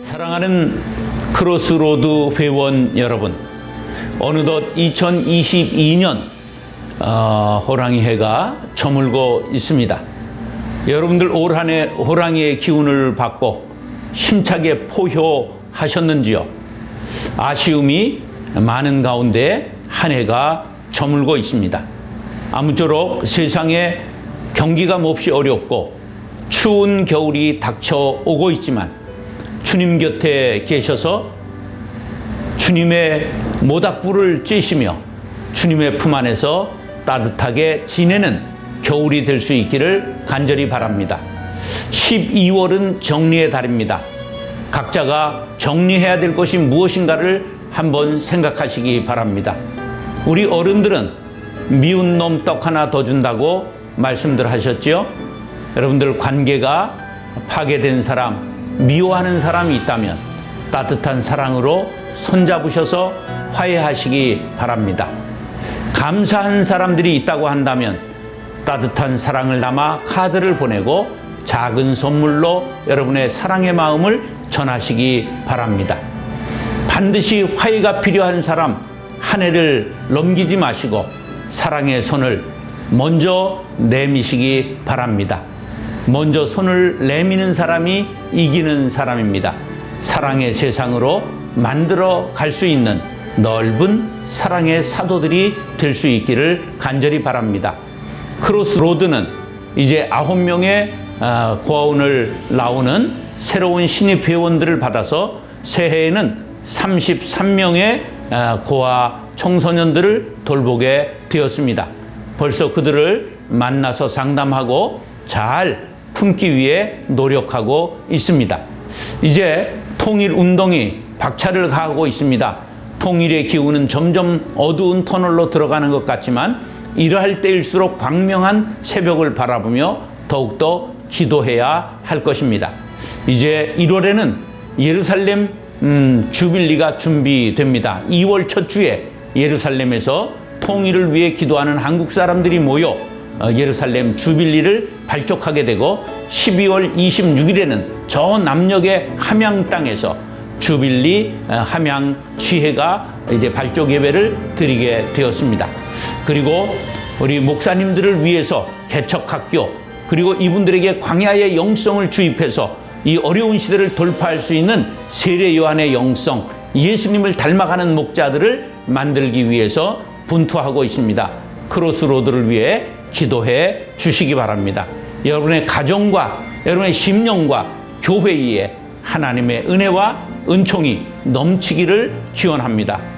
사랑하는 크로스로드 회원 여러분, 어느덧 2022년 어, 호랑이 해가 저물고 있습니다. 여러분들 올 한 해 호랑이의 기운을 받고 힘차게 포효하셨는지요? 아쉬움이 많은 가운데 한 해가 저물고 있습니다. 아무쪼록 세상에 경기가 몹시 어렵고 추운 겨울이 닥쳐오고 있지만 주님 곁에 계셔서 주님의 모닥불을 쬐시며 주님의 품 안에서 따뜻하게 지내는 겨울이 될 수 있기를 간절히 바랍니다. 12월은 정리의 달입니다. 각자가 정리해야 될 것이 무엇인가를 한번 생각하시기 바랍니다. 우리 어른들은 미운 놈 떡 하나 더 준다고 말씀들 하셨지요? 여러분들 관계가 파괴된 사람, 미워하는 사람이 있다면 따뜻한 사랑으로 손잡으셔서 화해하시기 바랍니다. 감사한 사람들이 있다고 한다면 따뜻한 사랑을 담아 카드를 보내고 작은 선물로 여러분의 사랑의 마음을 전하시기 바랍니다. 반드시 화해가 필요한 사람 한 해를 넘기지 마시고 사랑의 손을 먼저 내미시기 바랍니다. 먼저 손을 내미는 사람이 이기는 사람입니다. 사랑의 세상으로 만들어 갈 수 있는 넓은 사랑의 사도들이 될 수 있기를 간절히 바랍니다. 크로스로드는 이제 아홉 명의 아, 고아원을 나오는 새로운 신입 회원들을 받아서 새해에는 33명의 아, 고아 청소년들을 돌보게 되었습니다. 벌써 그들을 만나서 상담하고 잘 품기 위해 노력하고 있습니다. 이제 통일 운동이 박차를 가하고 있습니다. 통일의 기운은 점점 어두운 터널로 들어가는 것 같지만 이러할 때일수록 광명한 새벽을 바라보며 더욱더 기도해야 할 것입니다. 이제 1월에는 예루살렘 음, 주빌리가 준비됩니다. 2월 첫 주에 예루살렘에서 통일을 위해 기도하는 한국 사람들이 모여 어, 예루살렘 주빌리를 발족하게 되고 12월 26일에는 저 남녘의 함양 땅에서 주빌리 어, 함양 지회가 이제 발족 예배를 드리게 되었습니다. 그리고 우리 목사님들을 위해서 개척학교 그리고 이분들에게 광야의 영성을 주입해서 이 어려운 시대를 돌파할 수 있는 세례 요한의 영성, 예수님을 닮아가는 목자들을 만들기 위해서 분투하고 있습니다. 크로스로드를 위해 기도해 주시기 바랍니다. 여러분의 가정과 여러분의 심령과 교회 위에 하나님의 은혜와 은총이 넘치기를 기원합니다.